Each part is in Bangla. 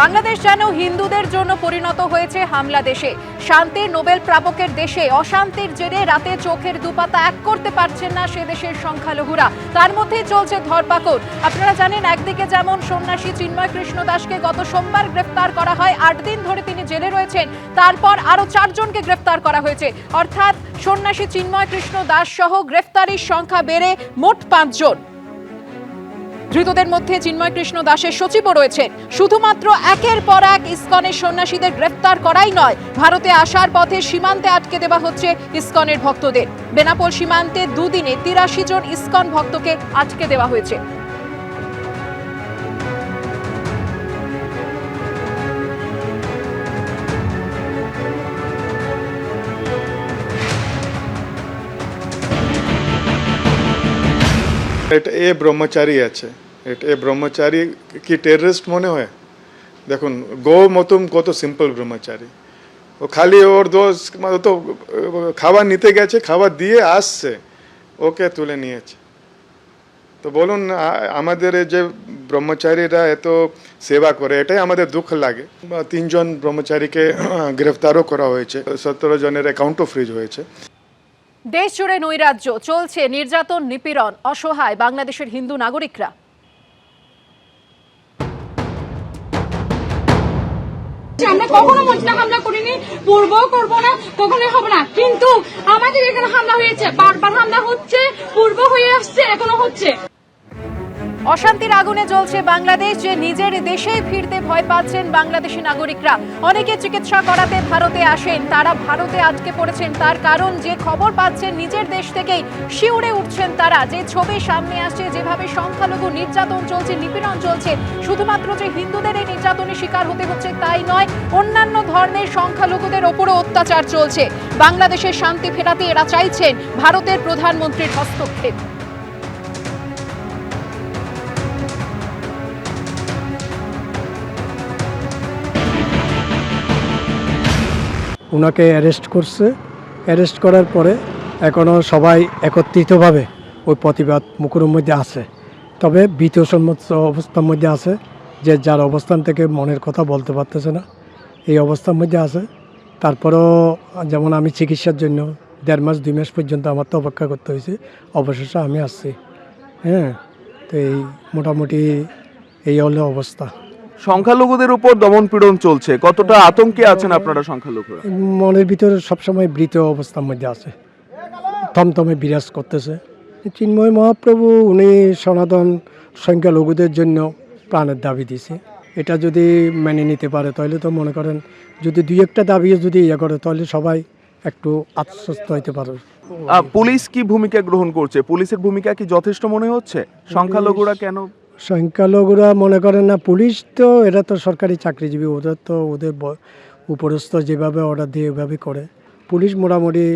বাংলাদেশ যেন হিন্দুদের জন্য পরিণত হয়েছে হামলা দেশে। শান্তির নোবেল প্রাপকের দেশে অশান্তির জেরে রাতে চোখের দুপাতা এক করতে পারছেন না সে দেশের সংখ্যালঘুরা। তার মধ্যেই চলছে ধরপাকড়। আপনারা জানেন, একদিকে যেমন সন্ন্যাসী চিন্ময় কৃষ্ণ দাসকে গত সোমবার গ্রেফতার করা হয়, আট দিন ধরে তিনি জেলে রয়েছেন, তারপর আরও চারজনকে গ্রেফতার করা হয়েছে। অর্থাৎ সন্ন্যাসী চিন্ময় কৃষ্ণ দাস সহ গ্রেফতারির সংখ্যা বেড়ে মোট পাঁচজন। ধৃতদের মধ্যে চিন্ময় কৃষ্ণ দাসের সচিবও রয়েছেন। শুধুমাত্র একের পর এক ইস্কনের সন্ন্যাসীদের গ্রেফতার করাই নয়, ভারতে আসার পথে সীমান্তে আটকে দেওয়া হচ্ছে ইস্কনের ভক্তদের। বেনাপোল সীমান্তে দুদিনে তিরাশি জন ইস্কন ভক্তকে আটকে দেওয়া হয়েছে। এটা এ ব্রহ্মচারী আছে। এটা এ ব্রহ্মচারী কি টেররিস্ট মনে হয়? দেখুন, গো মতম কত সিম্পল ব্রহ্মচারী। ও খালি ওর দোষ তো, খাবার নিতে গেছে, খাবার দিয়ে আসছে, ওকে তুলে নিয়েছে। তো বলুন আমাদের যে ব্রহ্মচারীরা এত সেবা করে, এটাই আমাদের দুঃখ লাগে। তিনজন ব্রহ্মচারীকে গ্রেফতারও করা হয়েছে। সতেরো জনের অ্যাকাউন্টও ফ্রিজ হয়েছে। দেশ জুড়ে নৈরাজ্য, চলছে নির্যাতন, নিপীড়ন, অসহায় বাংলাদেশের হিন্দু নাগরিকরা। আমরা কখনো মসজিদে হামলা করিনি পূর্বও করব না, কখনোই হবে না। কিন্তু আমাদের এখানে হামলা হয়েছে, বারবার হামলা হচ্ছে, পূর্ব হয়ে আসছে, এখনও হচ্ছে। অশান্তির আগুনে জ্বলছে বাংলাদেশ, যে নিজের দেশেই ফিরতে ভয় পাচ্ছেন বাংলাদেশি নাগরিকরা। অনেকে চিকিৎসা করাতে ভারতে আসেন, তারা ভারতে আটকে পড়েছেন। তার কারণ, যে খবর পাচ্ছেন নিজের দেশ থেকেই, শিউরে উঠছেন তারা। যে ছবি সামনে আসছে, যেভাবে সংখ্যালঘু নির্যাতন চলছে, নিপীড়ন চলছে, শুধুমাত্র যে হিন্দুদের এই নির্যাতনের শিকার হতে হচ্ছে তাই নয়, অন্যান্য ধর্মের সংখ্যালঘুদের ওপরও অত্যাচার চলছে। বাংলাদেশের শান্তি ফেরাতে এরা চাইছেন ভারতের প্রধানমন্ত্রীর হস্তক্ষেপ। ওনাকে অ্যারেস্ট করছে। অ্যারেস্ট করার পরে এখনও সবাই একত্রিতভাবে ওই প্রতিবাদ মুখরের মধ্যে আছে। তবে ভীতসম্মত অবস্থার মধ্যে আছে যে যার অবস্থান থেকে মনের কথা বলতে পারতেছে না। এই অবস্থার মধ্যে আছে। তারপরেও যেমন আমি চিকিৎসার জন্য দেড় মাস, দুই মাস পর্যন্ত আমার তো অপেক্ষা করতে হয়েছে। অবশেষে আমি আসছি। হ্যাঁ তো এই মোটামুটি এই হলো অবস্থা। সংখ্যালঘুদের উপর দমন পীড়ন চলছে। কতটা আতঙ্কে আছেন আপনারা সংখ্যালঘুরা? মনের ভিতরে সবসময় বৃত অবস্থার মধ্যে আছে। থমথমে বিরাজ করতেছে। চিন্ময় মহাপ্রভু উনি সনাতন সংখ্যালঘুদের জন্য প্রাণের দাবি দিছে। এটা যদি মেনে নিতে পারে তাহলে তো মনে করেন যদি দুই একটা দাবি যদি ইয়ে করে তাহলে সবাই একটু আশ্বস্ত হইতে পারে পুলিশ কি ভূমিকা গ্রহণ করছে? পুলিশের ভূমিকা কি যথেষ্ট মনে হচ্ছে? সংখ্যালঘুরা কেন সংখ্যালঘুরা মনে করেন না পুলিশ তো এরা তো সরকারি চাকরিজীবী ওদের তো ওদের উপরস্থ যেভাবে অর্ডার দিয়ে ওইভাবে করে। পুলিশ মোটামুটি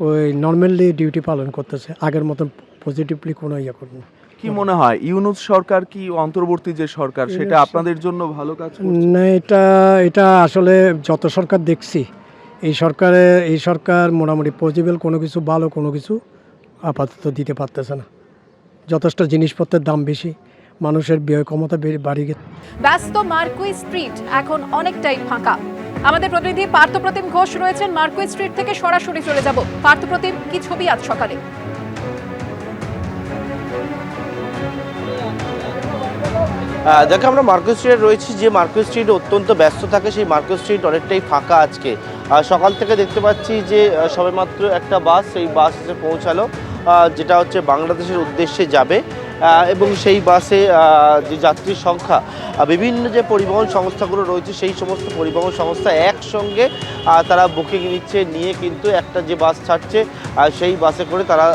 ওই নর্মালি ডিউটি পালন করতেছে আগের মতন পজিটিভলি কোনো ইয়ে করবে না কি মনে হয় ইউনুস সরকার কি অন্তর্বর্তী যে সরকার সেটা আপনাদের জন্য ভালো কাজ না এটা এটা আসলে যত সরকার দেখছি এই সরকারে এই সরকার মোটামুটি পজিবল কোনো কিছু ভালো কোনো কিছু আপাতত দিতে পারতেছে না। যথেষ্ট জিনিসপত্রের দাম বেশি। মানুষের ব্যয় ক্ষমতা বাড়িয়ে গেছে। ব্যস্ত মার্কুই স্ট্রিট এখন অনেকটাই ফাঁকা। আমাদের প্রতিনিধি পার্থপ্রতিম ঘোষ রয়েছেন মার্কুই স্ট্রিট থেকে সরাসরি চলে যাব। পার্থপ্রতিম কি ছবি আজ সকালে? দেখো আমরা মার্কেট স্ট্রিটে রয়েছি যে মার্কেট স্ট্রিট অত্যন্ত ব্যস্ত থাকে সেই মার্কেট স্ট্রিট অনেকটাই ফাঁকা আজকে। সকাল থেকে দেখতে পাচ্ছি যে সবেমাত্র একটা বাস সেই বাস এসে পৌঁছালো যেটা হচ্ছে বাংলাদেশের উদ্দেশ্যে যাবে। এবং সেই বাসে যে যাত্রীর সংখ্যা বিভিন্ন যে পরিবহন সংস্থাগুলো রয়েছে, সেই সমস্ত পরিবহন সংস্থা একসঙ্গে তারা বুকিং নিচ্ছে, নিয়ে কিন্তু একটা যে বাস ছাড়ছে সেই বাসে করে তারা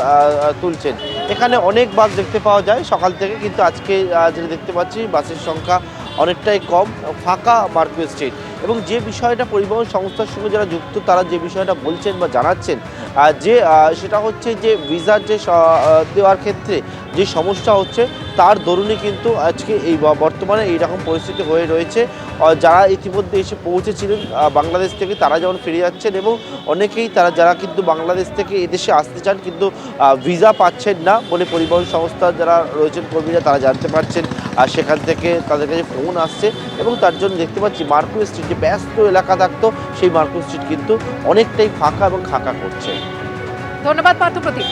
তুলছেন। এখানে অনেক বাস দেখতে পাওয়া যায়, সকাল থেকে কিন্তু আজকে যেটা দেখতে পাচ্ছি, বাসের সংখ্যা অনেকটাই কম, ফাঁকা মার্কেট স্ট্রিট। এবং যে বিষয়টা পরিবহন সংস্থার সঙ্গে যারা যুক্ত, তারা যে বিষয়টা বলছেন বা জানাচ্ছেন যে সেটা হচ্ছে যে ভিসার যে দেওয়ার ক্ষেত্রে যে সমস্যা হচ্ছে, তার দরুনই কিন্তু আজকে এই বর্তমানে এই রকম পরিস্থিতি হয়ে রয়েছে। যারা ইতিমধ্যে এসে পৌঁছেছিলেন বাংলাদেশ থেকে তারা যেমন ফিরে যাচ্ছেন এবং অনেকেই তারা, যারা কিন্তু বাংলাদেশ থেকে এদেশে আসতে চান কিন্তু ভিসা পাচ্ছেন না বলে পরিবহন সংস্থার যারা রয়েছেন কর্মীরা, তারা জানতে পারছেন। আর সেখান থেকে তাদের কাছে ফোন আসছে এবং তার জন্য দেখতে পাচ্ছি মার্কো স্ট্রিট, যে ব্যস্ত এলাকা থাকতো, সেই মার্কো স্ট্রিট কিন্তু অনেকটাই ফাঁকা এবং খাঁকা করছে। ধন্যবাদ পার্থপ্রতিম